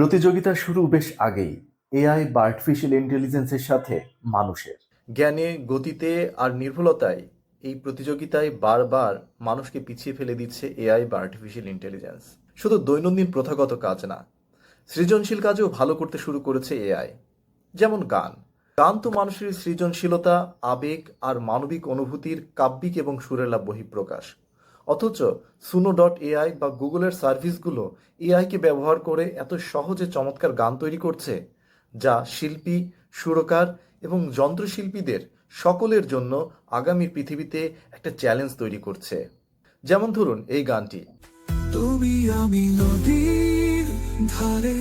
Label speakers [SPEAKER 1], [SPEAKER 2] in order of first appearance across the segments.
[SPEAKER 1] প্রতিযোগিতা শুরু বেশ আগেই। এআই বা আর্টিফিশিয়াল ইন্টেলিজেন্সের সাথে মানুষের। জ্ঞানে, গতিতে আর নির্ভুলতায় এই প্রতিযোগিতায় বারবার মানুষকে পিছিয়ে ফেলে দিচ্ছে এআই বা আর্টিফিশিয়াল ইন্টেলিজেন্স শুধু দৈনন্দিন প্রথাগত কাজ না, সৃজনশীল কাজও ভালো করতে শুরু করেছে এআই। যেমন গান। গান তো মানুষের সৃজনশীলতা, আবেগ আর মানবিক অনুভূতির কাব্যিক এবং সুরেলা বহিঃপ্রকাশ। অথচ সুনো ডট এআই বা গুগলের সার্ভিসগুলো এআইকে ব্যবহার করে এত সহজে চমৎকার গান তৈরি করছে, যা শিল্পী, সুরকার এবং যন্ত্রশিল্পীদের সকলের জন্য আগামী পৃথিবীতে একটা চ্যালেঞ্জ তৈরি করছে। যেমন ধরুন এই গানটি।
[SPEAKER 2] তুমি আমি নদীর ধারে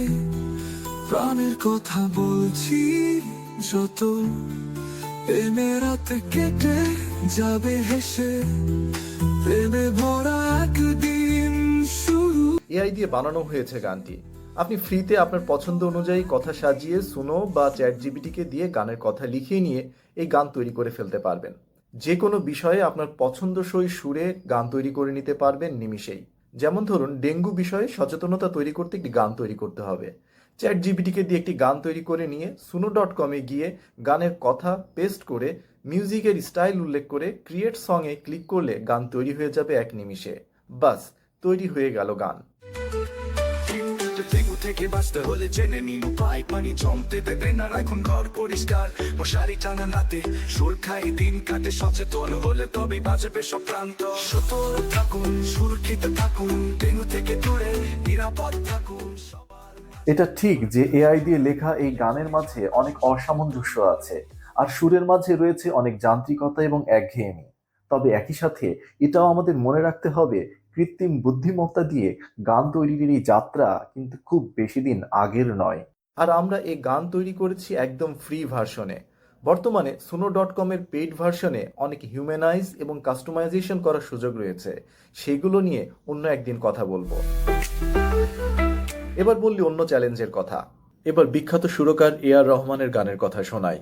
[SPEAKER 2] প্রাণের কথা বলছি, যত প্রেমে রাতে কেটে যাবে হেসে
[SPEAKER 1] এআই দিয়ে বানানো হয়েছে গানটি। আপনি ফ্রিতে আপনার পছন্দ অনুযায়ী কথা সাজিয়ে সুনো বা চ্যাট জিবিটিকে দিয়ে গানের কথা লিখিয়ে নিয়ে এই গান তৈরি করে ফেলতে পারবেন। যে কোনো বিষয়ে আপনার পছন্দসই সুরে গান তৈরি করে নিতে পারবেন নিমিষেই। যেমন ধরুন, ডেঙ্গু বিষয়ে সচেতনতা তৈরি করতে একটি গান তৈরি করতে হবে। চ্যাট জিবিটিকে দিয়ে একটি গান তৈরি করে নিয়ে সুনো ডট কমে গিয়ে গানের কথা পেস্ট করে মিউজিকের স্টাইল উল্লেখ করে ক্রিয়েট সঙে ক্লিক করলে গান তৈরি হয়ে যাবে এক নিমিষে। বাস, তৈরি হয়ে গেল গান।
[SPEAKER 2] ডেঙ্গু থেকে বাঁচতে হলে জেনে নিন উপায় পানি জমতে দেবে না এখন ঘর পরিষ্কার। মশারি টানা রাতে সুরক্ষায় দিন কাটে, সচেতন হলে তবে বাঁচবে সব প্রান্ত সতর্ক থাকুন, সুরক্ষিত থাকুন, ডেঙ্গু থেকে দূরে, নিরাপদ
[SPEAKER 1] এটা ঠিক যে এআই দিয়ে লেখা এই গানের মাঝে অনেক অসামঞ্জস্য আছে, আর সুরের মাঝে রয়েছে অনেক যান্ত্রিকতা এবং একঘেয়েমি। তবে একই সাথে এটাও আমাদের মনে রাখতে হবে, কৃত্রিম বুদ্ধিমত্তা দিয়ে গান তৈরির এই যাত্রা কিন্তু খুব বেশি দিন আগের নয়। আর আমরা এই গান তৈরি করেছি একদম ফ্রি ভার্সনে বর্তমানে সোনো ডট কমের পেইড ভার্সনে অনেক হিউম্যানাইজ এবং কাস্টমাইজেশন করার সুযোগ রয়েছে। সেগুলো নিয়ে অন্য একদিন কথা বলব। এবার বললি অন্য চ্যালেঞ্জের কথা। এবার বিখ্যাত সুরকার এ আর রহমানের গানের কথা শোনাই।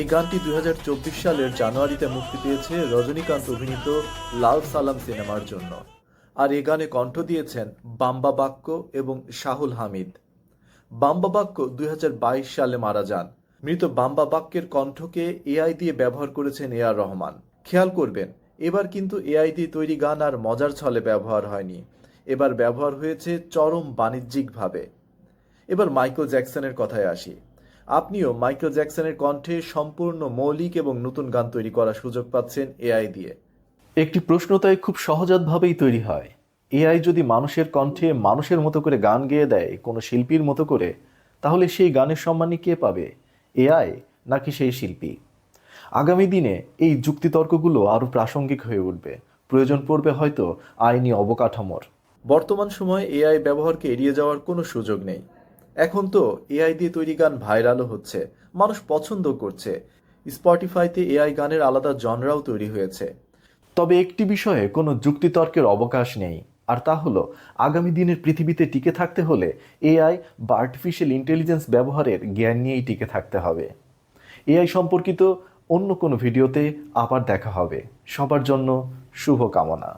[SPEAKER 1] এই গানটি দুই হাজার চব্বিশ সালের জানুয়ারিতে মুক্তি পেয়েছে রজনীকান্ত অভিনীত লাল সালাম সিনেমার জন্য। আর এ গানে কণ্ঠ দিয়েছেন বাম্বা বাক্য এবং শাহুল হামিদ। বাম্বা বাক্য দুই হাজার বাইশ সালে মারা যান। মৃত বাম্বা বাক্যের কণ্ঠকে এআই দিয়ে ব্যবহার করেছেন এ আর রহমান। খেয়াল করবেন, এবার কিন্তু এআই দিয়ে তৈরি গান আর মজার ছলে ব্যবহার হয়নি। এবার ব্যবহার হয়েছে চরম বাণিজ্যিকভাবে। এবার মাইকেল জ্যাকসনের কথায় আসি। আপনিও মাইকেল জ্যাকসনের কণ্ঠে সম্পূর্ণ মৌলিক এবং নতুন গান তৈরি করার সুযোগ পাচ্ছেন এআই দিয়ে। একটি প্রশ্ন তাই খুব সহজাতভাবেই তৈরি হয়। এআই যদি মানুষের কণ্ঠে মানুষের মতো করে গান গেয়ে দেয় কোনো শিল্পীর মতো করে, তাহলে সেই গানের সম্মানই কে পাবে? এআই নাকি সেই শিল্পী? আগামী দিনে এই যুক্তিতর্কগুলো আরও প্রাসঙ্গিক হয়ে উঠবে। প্রয়োজন পড়বে হয়তো আইনি অবকাঠামোর। বর্তমান সময়ে এআই ব্যবহারকে এড়িয়ে যাওয়ার কোনো সুযোগ নেই। এখন তো এআই দিয়ে তৈরি গান ভাইরালও হচ্ছে মানুষ পছন্দ করছে। স্পটিফাইতে এআই গানের আলাদা জনরাও তৈরি হয়েছে। তবে একটি বিষয়ে কোনো যুক্তিতর্কের অবকাশ নেই। আর তা হলো, আগামী দিনের পৃথিবীতে টিকে থাকতে হলে এআই বা আর্টিফিশিয়াল ইন্টেলিজেন্স ব্যবহারের জ্ঞান নিয়েই টিকে থাকতে হবে। এআই সম্পর্কিত অন্য কোনো ভিডিওতে আবার দেখা হবে। সবার জন্য শুভ কামনা